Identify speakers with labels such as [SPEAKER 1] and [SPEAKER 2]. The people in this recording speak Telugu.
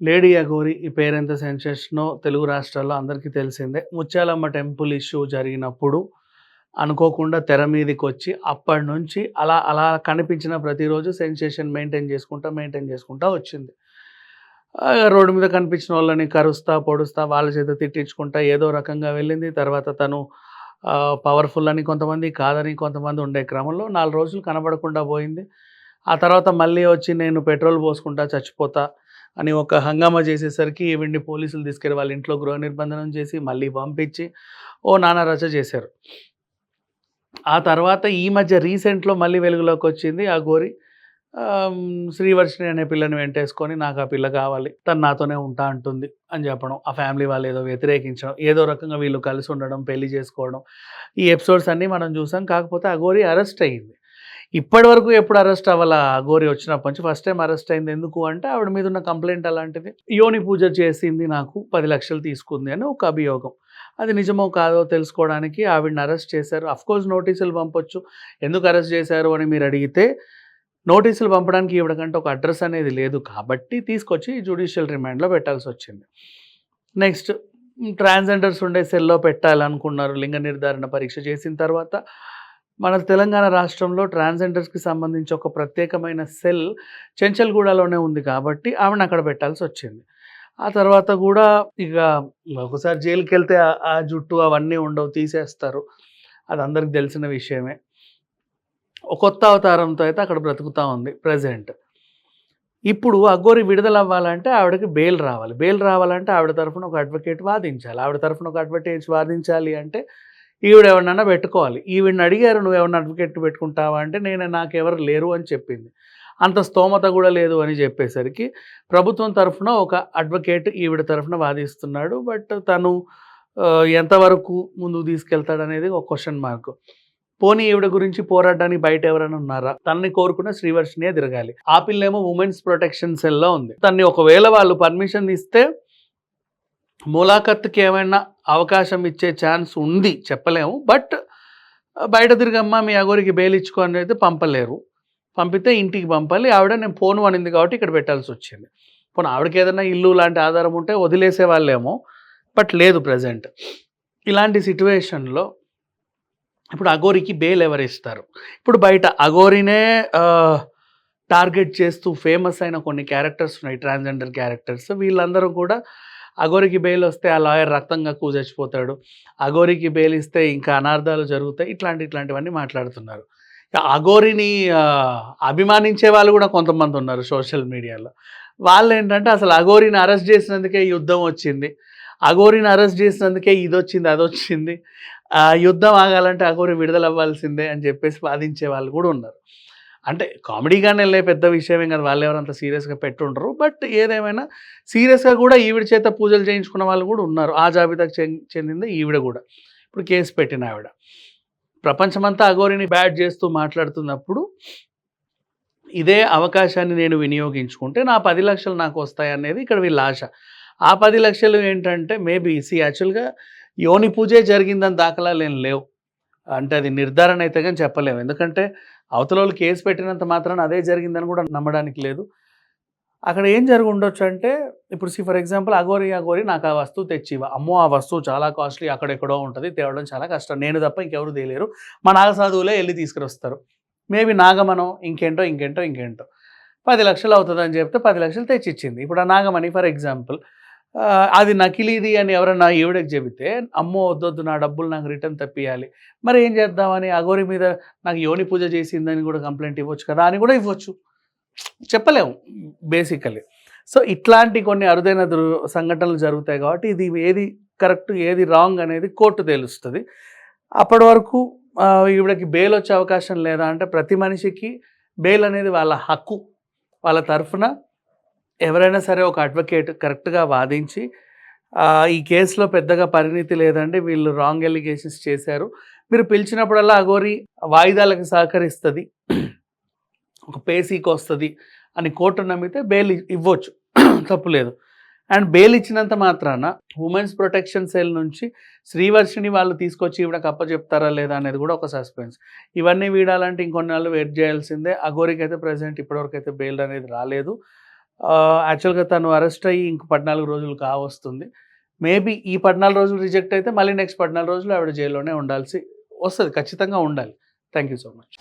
[SPEAKER 1] లేడీ అఘోరి ఈ పేరెంత సెన్సేషనో తెలుగు రాష్ట్రాల్లో అందరికీ తెలిసిందే. ముత్యాలమ్మ టెంపుల్ ఇష్యూ జరిగినప్పుడు అనుకోకుండా తెర మీదకి వచ్చి అప్పటి నుంచి అలా అలా కనిపించిన ప్రతిరోజు సెన్సేషన్ మెయింటైన్ చేసుకుంటా మెయింటైన్ చేసుకుంటా వచ్చింది. రోడ్డు మీద కనిపించిన వాళ్ళని కరుస్తా పొడుస్తా వాళ్ళ చేత తిట్టించుకుంటా ఏదో రకంగా వెళ్ళింది. తర్వాత తను పవర్ఫుల్ అని కొంతమంది కాదని కొంతమంది ఉండే క్రమంలో నాలుగు రోజులు కనబడకుండా పోయింది. ఆ తర్వాత మళ్ళీ వచ్చి నేను పెట్రోల్ పోసుకుంటా చచ్చిపోతా అని ఒక హంగామా చేసేసరికి ఈవిడ్ని పోలీసులు తీసుకెళ్ళి వాళ్ళ ఇంట్లో గృహ నిర్బంధనం చేసి మళ్ళీ పంపించి ఓ నానా రచ చేశారు. ఆ తర్వాత ఈ మధ్య రీసెంట్లో మళ్ళీ వెలుగులోకి వచ్చింది ఆ గోరి. శ్రీవర్షిణి అనే పిల్లని వెంటేసుకొని నాకు ఆ పిల్ల కావాలి తను నాతోనే ఉంటా అంటుంది అని చెప్పడం ఆ ఫ్యామిలీ వాళ్ళు ఏదో వ్యతిరేకించడం ఏదో రకంగా వీళ్ళు కలిసి ఉండడం పెళ్ళి చేసుకోవడం ఈ ఎపిసోడ్స్ అన్నీ మనం చూసాం. కాకపోతే ఆ గోరి అరెస్ట్ అయ్యింది. ఇప్పటి వరకు ఎప్పుడు అరెస్ట్ అవ్వాలా గోరి వచ్చినప్పటి నుంచి? ఫస్ట్ టైం అరెస్ట్ అయింది ఎందుకు అంటే ఆవిడ మీద ఉన్న కంప్లైంట్ అలాంటిది. యోని పూజ చేసింది నాకు పది లక్షలు తీసుకుంది అని ఒక అభియోగం. అది నిజమో కాదో తెలుసుకోవడానికి ఆవిడని అరెస్ట్ చేశారు. అఫ్కోర్స్ నోటీసులు పంపొచ్చు. ఎందుకు అరెస్ట్ చేశారు అని మీరు అడిగితే నోటీసులు పంపడానికి ఇవ్వడకంటే ఒక అడ్రస్ అనేది లేదు. కాబట్టి తీసుకొచ్చి జ్యుడిషియల్ రిమాండ్లో పెట్టాల్సి వచ్చింది. నెక్స్ట్ ట్రాన్స్జెండర్స్ ఉండే సెల్లో పెట్టాలనుకున్నారు. లింగ నిర్ధారణ పరీక్ష చేసిన తర్వాత మన తెలంగాణ రాష్ట్రంలో ట్రాన్స్జెండర్స్కి సంబంధించి ఒక ప్రత్యేకమైన సెల్ చెంచల్గూడలోనే ఉంది కాబట్టి ఆవిడని అక్కడ పెట్టాల్సి వచ్చింది. ఆ తర్వాత కూడా ఇక ఒకసారి జైలుకి వెళ్తే ఆ- జుట్టు అవన్నీ ఉండవు తీసేస్తారు. అది అందరికి తెలిసిన విషయమే. ఒక కొత్త అవతారంతో అయితే అక్కడ బ్రతుకుతూ ఉంది ప్రజెంట్ ఇప్పుడు అగ్గోరి విడుదల అవ్వాలంటే ఆవిడకి బెయిల్ రావాలి. బెయిల్ రావాలంటే ఆవిడ తరఫున ఒక అడ్వకేట్ వాదించాలి. ఆవిడ తరఫున ఒక అడ్వకేట్ వాదించాలి అంటే ఈవిడ ఎవరినన్నా పెట్టుకోవాలి. ఈవిడని అడిగారు నువ్వు ఎవరిని అడ్వకేట్ పెట్టుకుంటావా? అంటే నేను నాకెవరు లేరు అని చెప్పింది. అంత స్తోమత కూడా లేదు అని చెప్పేసరికి ప్రభుత్వం తరఫున ఒక అడ్వకేట్ ఈవిడ తరఫున వాదిస్తున్నాడు. బట్ తను ఎంతవరకు ముందుకు తీసుకెళ్తాడనేది ఒక క్వశ్చన్ మార్క్. పోనీ ఈవిడ గురించి పోరాడడానికి బయట ఎవరైనా ఉన్నారా? తనని కోరుకున్న శ్రీవర్షినే తిరగాలి ఆ పిల్లేమో ఉమెన్స్ ప్రొటెక్షన్ సెల్లో ఉంది. తన్ని ఒకవేళ వాళ్ళు పర్మిషన్ ఇస్తే ములాఖత్కి ఏమైనా అవకాశం ఇచ్చే ఛాన్స్ ఉంది చెప్పలేము. బట్ బయట తిరిగమ్మా మీ అగోరికి బెయిల్ ఇచ్చుకో అని అయితే పంపలేరు. పంపితే ఇంటికి పంపాలి. ఆవిడ నేను ఫోన్ అనింది కాబట్టి ఇక్కడ పెట్టాల్సి వచ్చింది. పోనీ ఆవిడకి ఏదైనా ఇల్లు లాంటి ఆధారం ఉంటే వదిలేసే వాళ్ళేమో. బట్ లేదు ప్రజెంట్. ఇలాంటి సిట్యువేషన్లో ఇప్పుడు అగోరికి బెయిల్ ఎవరు ఇస్తారు? ఇప్పుడు బయట అగోరినే టార్గెట్ చేస్తూ ఫేమస్ అయిన కొన్ని క్యారెక్టర్స్ ఉన్నాయి. Transgender characters. వీళ్ళందరూ కూడా అగోరికి బెయిల్ వస్తే ఆ లాయర్ రక్తంగా కూజచ్చిపోతాడు. అగోరికి బెయిల్ ఇస్తే ఇంకా అనార్థాలు జరుగుతాయి. ఇట్లాంటి ఇట్లాంటివన్నీ మాట్లాడుతున్నారు. అఘోరిని అగోరిని అభిమానించే వాళ్ళు కూడా కొంతమంది ఉన్నారు సోషల్ మీడియాలో. వాళ్ళు ఏంటంటే అసలు అగోరిని అరెస్ట్ చేసినందుకే యుద్ధం వచ్చింది. అగోరిని అరెస్ట్ చేసినందుకే ఇది వచ్చింది అది వచ్చింది ఆ యుద్ధం ఆగాలంటే అగోరి విడుదల అవ్వాల్సిందే అని చెప్పేసి వాదించే వాళ్ళు కూడా ఉన్నారు. అంటే కామెడీగానే వెళ్ళే పెద్ద విషయమే కదా. వాళ్ళు ఎవరంత సీరియస్గా పెట్టుండరు. బట్ ఏదేమైనా సీరియస్గా కూడా ఈవిడ చేత పూజలు చేయించుకున్న వాళ్ళు కూడా ఉన్నారు. ఆ జాబితాకు చెంది- చెందింది ఈవిడ కూడా. ఇప్పుడు కేసు పెట్టిన ఆవిడ. ప్రపంచమంతా అఘోరిని బ్యాట్ చేస్తూ మాట్లాడుతున్నప్పుడు ఇదే అవకాశాన్ని నేను వినియోగించుకుంటే నా పది లక్షలు నాకు వస్తాయి అనేది ఇక్కడ వీళ్ళ ఆశ. ఆ పది లక్షలు ఏంటంటే మేబీ సి యాక్చువల్గా యోని పూజే జరిగిందని దాఖలాలు ఏం లేవు. అంటే అది నిర్ధారణ అయితే కానీ చెప్పలేము. ఎందుకంటే అవతల వాళ్ళు కేసు పెట్టినంత మాత్రాన అదే జరిగిందని కూడా నమ్మడానికి లేదు. అక్కడ ఏం జరిగి ఉండొచ్చు అంటే ఇప్పుడు see for example Aghori Aghori నాకు ఆ వస్తువు తెచ్చి అమ్మో ఆ వస్తువు చాలా కాస్ట్లీ అక్కడెక్కడో ఉంటుంది తేవడం చాలా కష్టం. నేను తప్ప ఇంకెవరు తేలేరు. మా నాగసాధువులే వెళ్ళి తీసుకురొస్తారు. మేబీ నాగమనం ఇంకేంటో ఇంకేంటో ఇంకేంటో. పది లక్షలు అవుతుందని చెప్తే పది లక్షలు తెచ్చిచ్చింది. ఇప్పుడు ఆ నాగమణి ఫర్ ఎగ్జాంపుల్ అది నకిలీది అని ఎవరైనా ఈవిడకి చెబితే అమ్మో వద్దొద్దు నా డబ్బులు నాకు రిటర్న్ తప్పియాలి మరి ఏం చేద్దామని అగోరి మీద నాకు యోని పూజ చేసిందని కూడా కంప్లైంట్ ఇవ్వచ్చు కదా అని కూడా ఇవ్వచ్చు. చెప్పలేము బేసికలీ. సో ఇట్లాంటి కొన్ని అరుదైన దృ- సంఘటనలు జరుగుతాయి కాబట్టి ఇది ఏది కరెక్ట్ ఏది రాంగ్ అనేది కోర్టు తేలుస్తుంది. అప్పటి వరకు ఈవిడకి బెయిల్ వచ్చే అవకాశం లేదా అంటే ప్రతి మనిషికి బెయిల్ అనేది వాళ్ళ హక్కు వాళ్ళ తరఫున ఎవరైనా సరే ఒక అడ్వకేట్ కరెక్ట్గా వాదించి ఈ కేసులో పెద్దగా పరిణితి లేదండి. వీళ్ళు రాంగ్ ఎలిగేషన్స్ చేశారు. మీరు పిలిచినప్పుడల్లా అగోరి వాయిదాలకు సహకరిస్తుంది. ఒక పేసీకి వస్తుంది అని కోర్టు నమ్మితే బెయిల్ ఇవ్వచ్చు. తప్పులేదు అండ్ బెయిల్ ఇచ్చినంత మాత్రాన ఉమెన్స్ ప్రొటెక్షన్ సెల్ నుంచి శ్రీవర్షిని వాళ్ళు తీసుకొచ్చి ఈవిడకి అప్పచెప్తారా లేదా అనేది కూడా ఒక సస్పెన్స్. ఇవన్నీ వీడాలంటే ఇంకొన్ని నెలలు వెయిట్ చేయాల్సిందే. అగోరికి అయితే ప్రజెంట్ ఇప్పటివరకు అయితే బెయిల్ అనేది రాలేదు. యాక్చువల్గా తను అరెస్ట్ అయ్యి ఇంక పద్నాలుగు రోజులు కావస్తుంది. మేబీ ఈ పద్నాలుగు రోజులు రిజెక్ట్ అయితే మళ్ళీ నెక్స్ట్ పద్నాలుగు రోజులు ఆవిడ జైల్లోనే ఉండాల్సి వస్తుంది ఖచ్చితంగా ఉండాలి. Thank you so much.